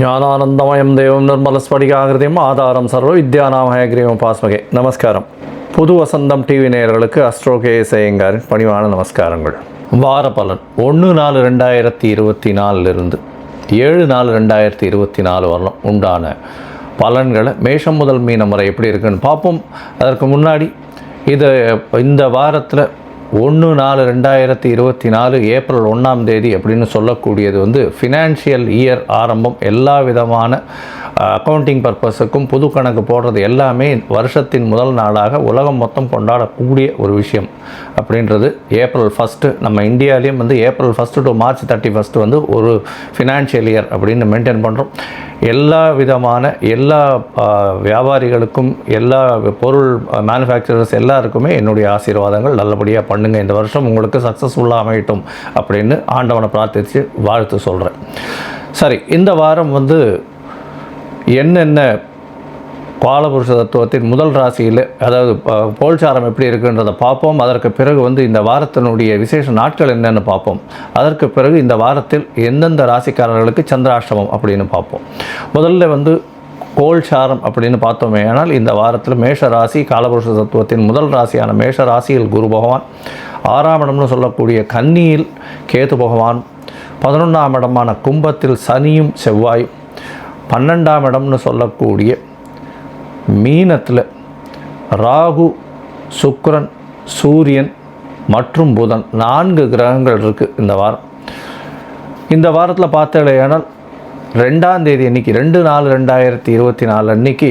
ஞானானந்தமயம் தெய்வம் நிர்மலஸ்படிகாகிருதியும் ஆதாரம் சர்வ வித்யாநாமய கிரீவம் பாஸ்மகே. நமஸ்காரம். புது வசந்தம் டிவி நேயர்களுக்கு அஸ்ட்ரோ கேஎஸ்ஐயங்காரின் பணிவான நமஸ்காரங்கள். வார பலன். ஒன்று நாலு ரெண்டாயிரத்தி இருபத்தி நாலுலேருந்து ஏழு நாலு ரெண்டாயிரத்தி இருபத்தி நாலு வரலாம். உண்டான பலன்களை மேஷம் முதல் மீனம் வரை எப்படி இருக்குன்னு பார்ப்போம். அதற்கு முன்னாடி இது இந்த வாரத்தில் ஒன்று நாலு ரெண்டாயிரத்தி இருபத்தி நாலு ஏப்ரல் ஒன்றாம் தேதி அப்படின்னு சொல்லக்கூடியது வந்து ஃபினான்ஷியல் இயர் ஆரம்பம். எல்லா விதமான அக்கௌண்டிங் பர்பஸுக்கும் புது கணக்கு போடுறது எல்லாமே வருஷத்தின் முதல் நாளாக உலகம் மொத்தம் கொண்டாடக்கூடிய ஒரு விஷயம் அப்படின்றது. ஏப்ரல் ஃபஸ்ட்டு நம்ம இந்தியாவிலையும் வந்து April first to March thirty first வந்து ஒரு ஃபினான்ஷியல் இயர் அப்படின்னு மெயின்டைன் பண்ணுறோம் எல்லா விதமான எல்லா வியாபாரிகளுக்கும் எல்லா பொருள் மேனுஃபேக்சரர்ஸ் எல்லாருக்குமே என்னுடைய ஆசீர்வாதங்கள் நல்லபடியாக பண்ணுங்கள் இந்த வருஷம் உங்களுக்கு சக்ஸஸ்ஃபுல்லாக அமையட்டும் அப்படின்னு ஆண்டவனை பிரார்த்தித்து வாழ்த்து சொல்கிறேன் சரி இந்த வாரம் வந்து என்னென்ன காலபுருஷ தத்துவத்தின் முதல் ராசியில் அதாவது போல்சாரம் எப்படி இருக்குன்றதை பார்ப்போம். அதற்கு பிறகு வந்து இந்த வாரத்தினுடைய விசேஷ நாட்கள் என்னென்னு பார்ப்போம். அதற்கு பிறகு இந்த வாரத்தில் எந்தெந்த ராசிக்காரர்களுக்கு சந்திராஷ்டமம் அப்படின்னு பார்ப்போம். முதல்ல வந்து கோல்சாரம் அப்படின்னு பார்த்தோமே ஆனால் இந்த வாரத்தில் மேஷ ராசி காலபுருஷ தத்துவத்தின் முதல் ராசியான மேஷ ராசியில் குரு பகவான் ஆறாம் இடம்னு சொல்லக்கூடிய கன்னியில் கேது பகவான் பதினொன்றாம் இடமான கும்பத்தில் சனியும் செவ்வாயும் பன்னெண்டாம் இடம்னு சொல்லக்கூடிய மீனத்தில் ராகு சுக்ரன் சூரியன் மற்றும் புதன் நான்கு கிரகங்கள் இருக்குது இந்த வாரம். இந்த வாரத்தில் பார்த்தலையானால் ரெண்டாம் தேதி அன்னைக்கு ரெண்டு நாலு ரெண்டாயிரத்தி இருபத்தி நாலு அன்னைக்கு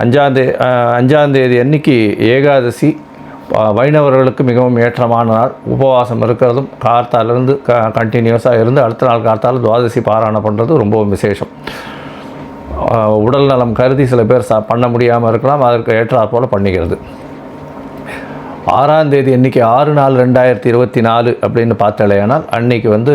அஞ்சாந்தே அஞ்சாந்தேதி அன்னைக்கு ஏகாதசி வைணவர்களுக்கு மிகவும் ஏற்றமான நாள். உபவாசம் இருக்கிறதும் கார்த்தாலேருந்து க கண்டினியூஸாக இருந்து அடுத்த நாள் கார்த்தால துவாதசி பாராயணம் பண்ணுறது ரொம்பவும் விசேஷம். உடல் நலம் கருதி சில பேர் ச பண்ண முடியாமல் இருக்கலாம் அதற்கு ஏற்றாற் போல் பண்ணிக்கிறது. ஆறாம் தேதி இன்றைக்கி ஆறு நாள் ரெண்டாயிரத்தி இருபத்தி நாலு அப்படின்னு பார்த்தாலேயானால் அன்னைக்கு வந்து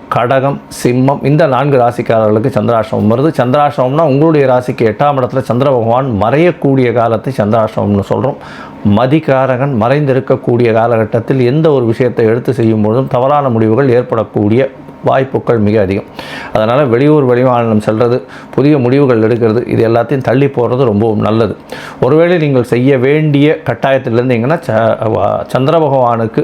கடகம் சிம்மம் இந்த நான்கு ராசிக்காரர்களுக்கு சந்திராசிரமம் வருது. சந்திராசிரமம்னா உங்களுடைய ராசிக்கு எட்டாம் இடத்துல சந்திர பகவான் மறையக்கூடிய காலத்தை சந்திராசிரமம்னு சொல்கிறோம் மதிகாரகன் மறைந்திருக்கக்கூடிய காலகட்டத்தில் எந்த ஒரு விஷயத்தை எடுத்து செய்யும் பொழுதும் தவறான முடிவுகள் ஏற்படக்கூடிய வாய்ப்புகள் மிக அதிகம். அதனால் வெளியூர் வெளிமாநிலம் செல்வது புதிய முடிவுகள் எடுக்கிறது இது எல்லாத்தையும் தள்ளி போகிறது ரொம்பவும் நல்லது. ஒருவேளை நீங்கள் செய்ய வேண்டிய கட்டாயத்தில் இருந்தீங்கன்னா ச சந்திர பகவானுக்கு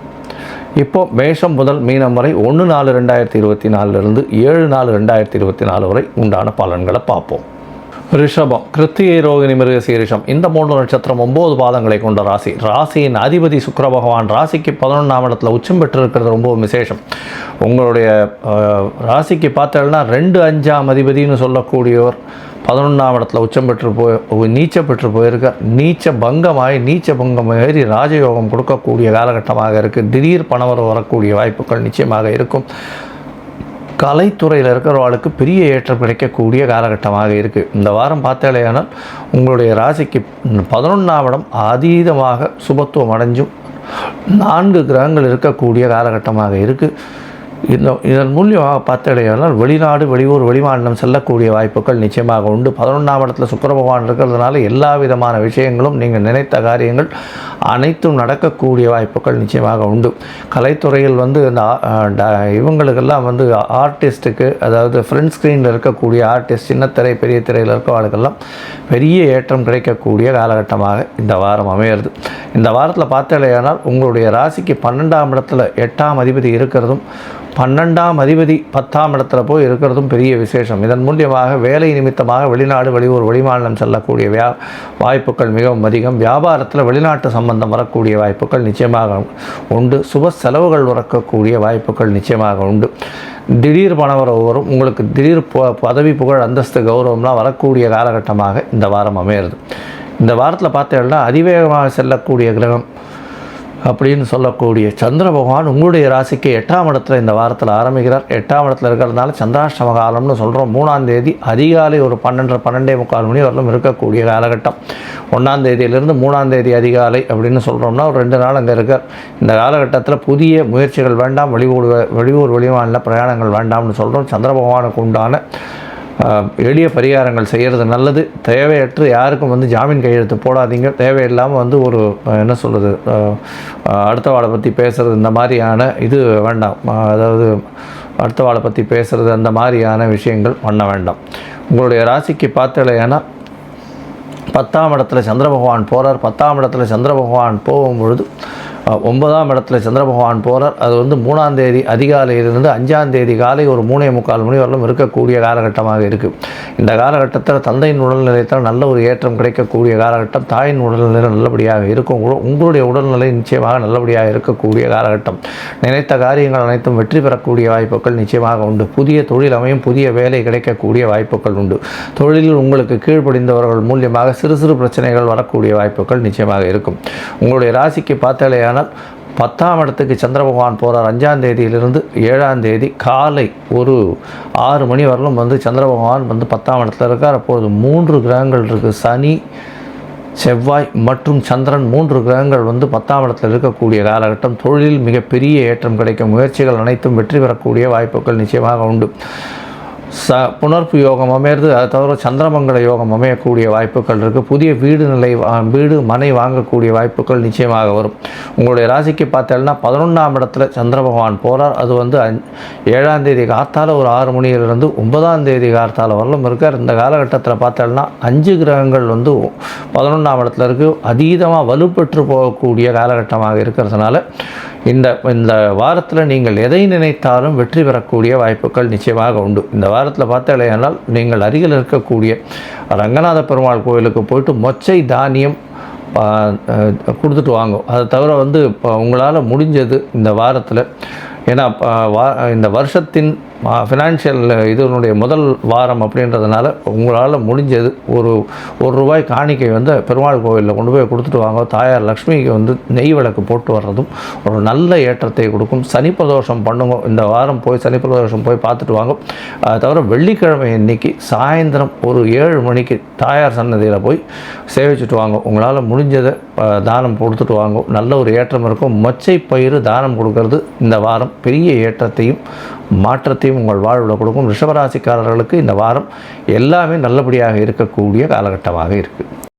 இப்போ மேஷம் முதல் மீனம் வரை ஒன்று நாலு ரெண்டாயிரத்தி இருபத்தி நாலுலேருந்து ஏழு நாலு ரெண்டாயிரத்தி இருபத்தி நாலு வரை உண்டான பலன்களை பார்ப்போம். ரிஷபம் கிருத்திகை ரோகிணி மிருகசி ரிஷம் இந்த மூன்று நட்சத்திரம் ஒம்பது பாதங்களை கொண்ட ராசி. ராசியின் அதிபதி சுக்கர பகவான் ராசிக்கு பதினொன்றாம் இடத்துல உச்சம் பெற்றிருக்கிறது ரொம்ப விசேஷம். உங்களுடைய ராசிக்கு பார்த்தீங்கன்னா ரெண்டு அஞ்சாம் அதிபதினு சொல்லக்கூடியவர் பதினொன்றாம் இடத்துல உச்சம் பெற்று போய் நீச்ச பெற்று போயிருக்க. நீச்ச பங்கமாய் நீச்ச பங்கம் ஏறி ராஜயோகம் கொடுக்கக்கூடிய காலகட்டமாக இருக்குது திடீர் பணவர் வரக்கூடிய வாய்ப்புகள் நிச்சயமாக இருக்கும். கலைத்துறையில் இருக்கிறவர்களுக்கு பெரிய ஏற்றம் கிடைக்கக்கூடிய காலகட்டமாக இருக்குது இந்த வாரம் பார்த்தாலேயானால் உங்களுடைய ராசிக்கு பதினொன்றாம் இடம் அதீதமாக சுபத்துவம் அடைஞ்சும் நான்கு கிரகங்கள் இருக்கக்கூடிய காலகட்டமாக இருக்குது இந்த இதன் மூலியமாக பார்த்தடையானால் வெளிநாடு வெளியூர் வெளிமாநிலம் செல்லக்கூடிய வாய்ப்புகள் நிச்சயமாக உண்டு. பதினொன்றாம் இடத்துல சுக்கிர பகவான் இருக்கிறதுனால எல்லா விதமான விஷயங்களும் நீங்கள் நினைத்த காரியங்கள் அனைத்தும் நடக்கக்கூடிய வாய்ப்புகள் நிச்சயமாக உண்டு. கலைத்துறையில் வந்து இந்த இவங்களுக்கெல்லாம் வந்து ஆர்டிஸ்ட்டுக்கு அதாவது ஃப்ரண்ட் ஸ்க்ரீனில் இருக்கக்கூடிய ஆர்டிஸ்ட் சின்னத்திரை பெரிய திரையில் இருக்கவர்களுக்கெல்லாம் பெரிய ஏற்றம் கிடைக்கக்கூடிய காலகட்டமாக இந்த வாரம் அமையிறது. இந்த வாரத்தில் பார்த்தாலேயானால் உங்களுடைய ராசிக்கு பன்னெண்டாம் இடத்துல எட்டாம் அதிபதி இருக்கிறதும் பன்னெண்டாம் அதிபதி பத்தாம் இடத்துல போய் இருக்கிறதும் பெரிய விசேஷம். இதன் மூலியமாக வேலை நிமித்தமாக வெளிநாடு வெளியூர் வெளிமாநிலம் செல்லக்கூடிய வியா வாய்ப்புகள் மிகவும் அதிகம். வியாபாரத்தில் வெளிநாட்டு சம்பந்தம் வரக்கூடிய வாய்ப்புகள் நிச்சயமாக உண்டு. சுப செலவுகள் வரக்கூடிய வாய்ப்புகள் நிச்சயமாக உண்டு. திடீர் பணவரவு வரும். உங்களுக்கு திடீர் ப- பதவி புகழ் அந்தஸ்து கௌரவம்லாம் வரக்கூடிய காலகட்டமாக இந்த வாரம் அமையிறது. இந்த வாரத்தில் பார்த்தீங்கன்னா அதிவேகமாக செல்லக்கூடிய கிரகம் அப்படின்னு சொல்லக்கூடிய சந்திர பகவான் உங்களுடைய ராசிக்கு எட்டாம் இடத்துல இந்த வாரத்தில் ஆரம்பிக்கிறார். எட்டாம் இடத்துல இருக்கிறதுனால சந்திராஷ்டம காலம்னு சொல்கிறோம் மூணாம் தேதி அதிகாலை ஒரு பன்னெண்டு பன்னெண்டே முக்கால் மணி வரலும் இருக்கக்கூடிய காலகட்டம். ஒன்றாம் தேதியிலிருந்து மூணாம் தேதி அதிகாலை அப்படின்னு சொல்கிறோம்னா ஒரு ரெண்டு நாள் அங்கே இருக்கார். இந்த காலகட்டத்தில் புதிய முயற்சிகள் வேண்டாம் வெளியூர் வெளியூர் வெளிமாநில பிரயாணங்கள் வேண்டாம்னு சொல்கிறோம் சந்திர பகவானுக்கு உண்டான எளிய பரிகாரங்கள் செய்கிறது நல்லது. தேவையற்று யாருக்கும் வந்து ஜாமீன் கையெழுத்து போடாதீங்க. தேவையில்லாமல் வந்து ஒரு என்ன சொல்கிறது அடுத்தவாளை பற்றி பேசுகிறது இந்த மாதிரியான இது வேண்டாம். அதாவது அதாவது அடுத்தவாளை பற்றி பேசுகிறது அந்த மாதிரியான விஷயங்கள் பண்ண வேண்டாம். உங்களுடைய ராசிக்கு பார்த்தலையானா பத்தாம் இடத்துல சந்திர பகவான் போகிறார் பத்தாம் இடத்துல சந்திர பகவான் போகும்பொழுது ஒன்பதாம் இடத்துல சந்திர பகவான் போகிறார் அது வந்து மூணாம் தேதி அதிகாலையிலிருந்து அஞ்சாம் தேதி காலை ஒரு மூணே முக்கால் மணி வரலும் இருக்கக்கூடிய காலகட்டமாக இருக்குது இந்த காலகட்டத்தில் தந்தையின் உடல்நிலையத்தில் நல்ல ஒரு ஏற்றம் கிடைக்கக்கூடிய காலகட்டம் தாயின் உடல்நிலை நல்லபடியாக இருக்கும். உங்களுடைய உடல்நிலை நிச்சயமாக நல்லபடியாக இருக்கக்கூடிய காலகட்டம். நினைத்த காரியங்கள் அனைத்தும் வெற்றி பெறக்கூடிய வாய்ப்புகள் நிச்சயமாக உண்டு. புதிய தொழில் அமையும் புதிய வேலை கிடைக்கக்கூடிய வாய்ப்புகள் உண்டு. தொழிலில் உங்களுக்கு கீழ்ப்படிந்தவர்கள் மூலியமாக சிறு சிறு பிரச்சனைகள் வரக்கூடிய வாய்ப்புகள் நிச்சயமாக இருக்கும். உங்களுடைய ராசிக்கு பார்த்தாலே அப்படியானால் பத்தாம் இடத்துக்கு சந்திர பகவான் போகிறார் அஞ்சாம் தேதியிலிருந்து ஏழாம் தேதி காலை ஒரு ஆறு மணி வரலும் வந்து சந்திர பகவான் வந்து பத்தாம் இடத்துல இருக்கார். அப்பொழுது மூன்று கிரகங்கள் இருக்குது சனி செவ்வாய் மற்றும் சந்திரன் மூன்று கிரகங்கள் வந்து பத்தாம் இடத்தில் இருக்கக்கூடிய காலகட்டம். தொழிலில் மிகப்பெரிய ஏற்றம் கிடைக்கும். முயற்சிகள் அனைத்தும் வெற்றி பெறக்கூடிய வாய்ப்புகள் நிச்சயமாக உண்டு. ச புனர்ப்பு யோகம் அமையிறது அதை தவிர சந்திரமங்கல யோகம் அமையக்கூடிய வாய்ப்புகள் இருக்குது புதிய வீடு நிலை வீடு மனை வாங்கக்கூடிய வாய்ப்புகள் நிச்சயமாக வரும். உங்களுடைய ராசிக்கு பார்த்தேன்னா பதினொன்றாம் இடத்துல சந்திர பகவான் போகிறார் அது வந்து அஞ் ஏழாம் தேதி காத்தால ஒரு ஆறு மணியிலிருந்து ஒன்பதாம் தேதி காத்தால் வரலும் இருக்கார். இந்த காலகட்டத்தில் பார்த்தேன்னா அஞ்சு கிரகங்கள் வந்து பதினொன்றாம் இடத்துல இருக்குது அதீதமாக வலுப்பெற்று போகக்கூடிய காலகட்டமாக இருக்கிறதுனால இந்த இந்த வாரத்தில் நீங்கள் எதை நினைத்தாலும் வெற்றி பெறக்கூடிய வாய்ப்புகள் நிச்சயமாக உண்டு. இந்த வாரத்தில் பார்த்தாலேயானால் நீங்கள் அருகில் இருக்கக்கூடிய ரங்கநாத பெருமாள் கோயிலுக்கு போயிட்டு மொச்சை தானியம் கொடுத்துட்டு வாங்கும். அதை தவிர வந்து இப்போ உங்களால் முடிஞ்சது இந்த வாரத்தில் ஏன்னா வா- இந்த வருஷத்தின் ஃபினான்ஷியல் இதனுடைய முதல் வாரம் அப்படின்றதுனால உங்களால் முடிஞ்சது. ஒரு ஒரு ரூபாய் காணிக்கை வந்து பெருமாள் கோவிலில் கொண்டு போய் கொடுத்துட்டு வாங்க. தாயார் லக்ஷ்மிக்கு வந்து நெய் விளக்கு போட்டு வர்றதும் ஒரு நல்ல ஏற்றத்தை கொடுக்கும். சனி பிரதோஷம் பண்ணுங்க. இந்த வாரம் போய் சனி பிரதோஷம் போய் பார்த்துட்டு வாங்க. அதை தவிர வெள்ளிக்கிழமை இன்னைக்கு சாயந்தரம் ஒரு ஏழு மணிக்கு தாயார் சன்னதியில் போய் சேவிச்சுட்டு வாங்க. உங்களால் முடிஞ்சதை தானம் கொடுத்துட்டு வாங்க. நல்ல ஒரு ஏற்றம் இருக்கும். மொச்சை பயிறு தானம் கொடுக்கறது இந்த வாரம். பெரிய ஏற்றத்தையும் மாற்றத்தையும் உங்கள் வாழ்வில் கொடுக்கும். ரிஷபராசிக்காரர்களுக்கு இந்த வாரம் எல்லாமே நல்லபடியாக இருக்கக்கூடிய காலகட்டமாக இருக்குது